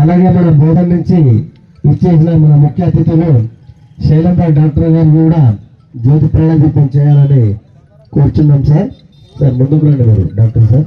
అలాగే మన బోధన నుంచి ఇచ్చేసిన మన ముఖ్య అతిథులు శైలంపై డాక్టర్ గారు కూడా జ్యోతి ప్రాణదీపం చేయాలని కోరుచున్నాం సార్. సార్ ముందుకు రండి మీరు డాక్టర్ సార్.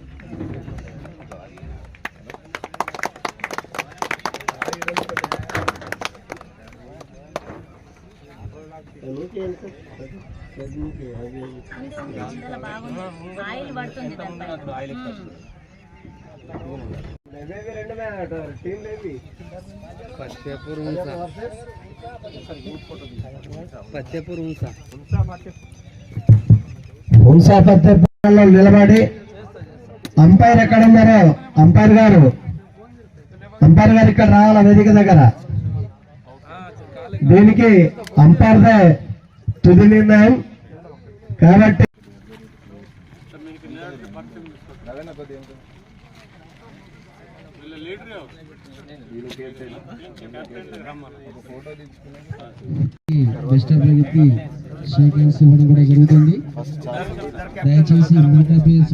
ఆయిల్ పడుతుంది నిలబడి అంపైర్ ఎక్కడ ఉన్నారో అంపైర్ గారు. అంపైర్ గారు ఇక్కడ రావాల వేదిక దగ్గర? దీనికి అంపైర్దే తుది నిర్ణయం. కాబట్టి best of luck shake hands ఇవ్వడం కూడా జరుగుతుంది. దయచేసి మిగతా ప్లేయర్స్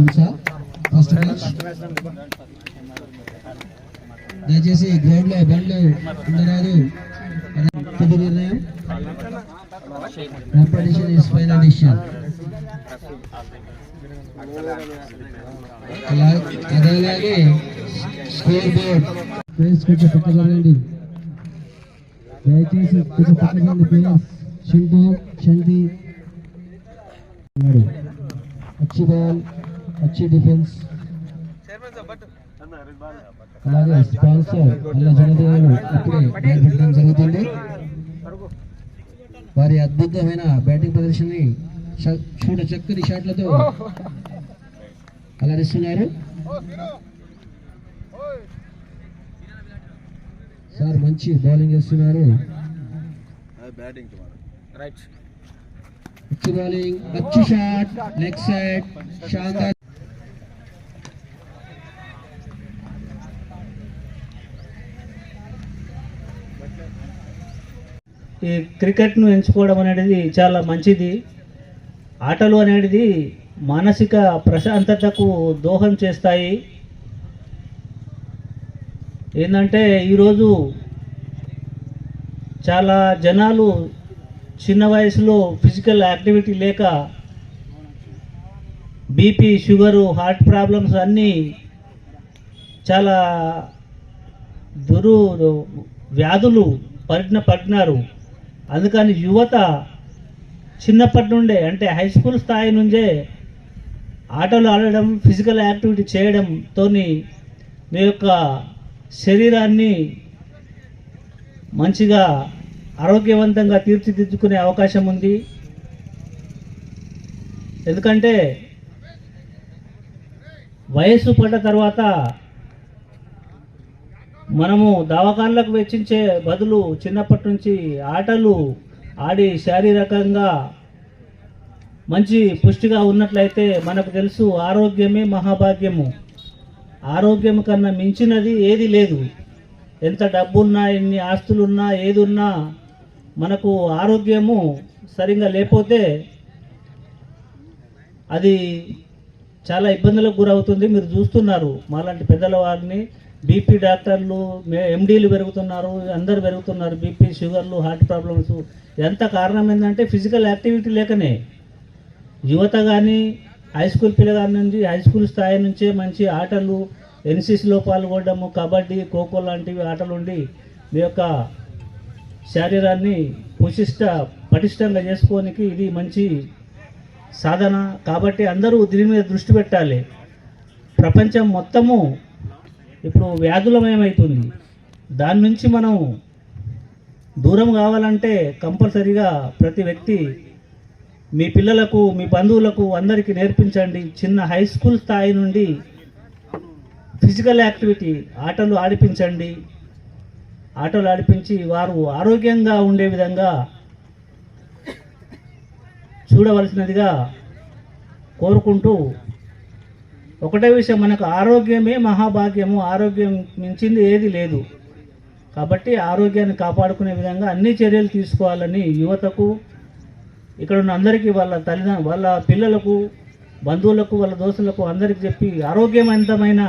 ఉంసా ఫస్ట్ మ్యాచ్ దయచేసి గ్రౌండ్లో బండ్లు ఉండరాదు. తుది నిర్ణయం. Competition is final decision score board. Please కొంచెం పక్క జరగండి దయచేసి కొంచెం పక్క జరగండి ప్లేయర్స్ షింటూ శంటి ఉన్నాడు అచ్చి బాల్ అచ్చి డిఫెన్స్. అలాగే స్పాన్సర్ అల్ల జనదేవులు ఇప్పుడే పెట్టడం జరుగుతుంది. వారి అద్భుతమైన బ్యాటింగ్ ప్రదర్శనని చూడ చక్కని షాట్లతో అలరిస్తున్నారు. సార్ మంచి బౌలింగ్ చేస్తున్నారు మంచి బౌలింగ్ మంచి షాట్ లెగ్ సైడ్ షాందార్ ఈ క్రికెట్ను ఎంచుకోవడం అనేది చాలా మంచిది. ఆటలు అనేది మానసిక ప్రశాంతతకు దోహం చేస్తాయి. ఏంటంటే ఈరోజు చాలా జనాలు చిన్న వయసులో ఫిజికల్ యాక్టివిటీ లేక బీపీ షుగరు హార్ట్ ప్రాబ్లమ్స్ అన్నీ చాలా దురు వ్యాధులు పడిన పడినారు అందుకని యువత చిన్నప్పటి నుండే అంటే హై స్కూల్ స్థాయి నుంచే ఆటలు ఆడడం ఫిజికల్ యాక్టివిటీ చేయడంతో మీ యొక్క శరీరాన్ని మంచిగా ఆరోగ్యవంతంగా తీర్చిదిద్దుకునే అవకాశం ఉంది. ఎందుకంటే వయస్సు పడ్డ తర్వాత మనము దవాఖాన్లకు వెచ్చించే బదులు చిన్నప్పటి నుంచి ఆటలు ఆడి శారీరకంగా మంచి పుష్టిగా ఉన్నట్లయితే మనకు తెలుసు ఆరోగ్యమే మహాభాగ్యము. ఆరోగ్యం కన్నా మించినది ఏది లేదు. ఎంత డబ్బున్నా ఎన్ని ఆస్తులున్నా ఏది ఉన్నా మనకు ఆరోగ్యము సరిగా లేకపోతే అది చాలా ఇబ్బందులకు గురవుతుంది. మీరు చూస్తున్నారు మాలాంటి పెద్దల వారిని. బీపీ డాక్టర్లు ఎండీలు పెరుగుతున్నారు అందరు పెరుగుతున్నారు. బీపీ షుగర్లు హార్ట్ ప్రాబ్లమ్స్. ఎంత కారణం ఏంటంటే ఫిజికల్ యాక్టివిటీ లేకనే. యువత కానీ హై స్కూల్ పిల్లగారి నుంచి హై స్కూల్ స్థాయి నుంచే మంచి ఆటలు ఎన్సీసీలో పాల్గొనడము కబడ్డీ ఖోఖో లాంటివి ఆటలు ఉండి మీ యొక్క శరీరాన్ని పుషిష్ట పటిష్టంగా చేసుకోనికి ఇది మంచి సాధన. కాబట్టి అందరూ దీని మీద దృష్టి పెట్టాలి. ప్రపంచం మొత్తము ఇప్పుడు వ్యాధులమయమవుతుంది దాని నుంచి మనం దూరం కావాలంటే కంపల్సరీగా ప్రతి వ్యక్తి మీ పిల్లలకు మీ బంధువులకు అందరికీ నేర్పించండి. చిన్న హై స్కూల్ స్థాయి నుండి ఫిజికల్ యాక్టివిటీ ఆటలు ఆడిపించండి. ఆటలు ఆడిపించి వారు ఆరోగ్యంగా ఉండే విధంగా చూడవలసినదిగా కోరుకుంటూ ఒకటే విషయం మనకు ఆరోగ్యమే మహాభాగ్యము ఆరోగ్యం మించింది ఏది లేదు. కాబట్టి ఆరోగ్యాన్ని కాపాడుకునే విధంగా అన్ని చర్యలు తీసుకోవాలని యువతకు ఇక్కడ ఉన్న అందరికీ వాళ్ళ తల్లిద వాళ్ళ పిల్లలకు బంధువులకు వాళ్ళ దోస్తులకు అందరికీ చెప్పి ఆరోగ్యవంతమైన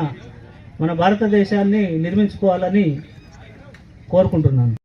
మన భారతదేశాన్ని నిర్మించుకోవాలని కోరుకుంటున్నాను.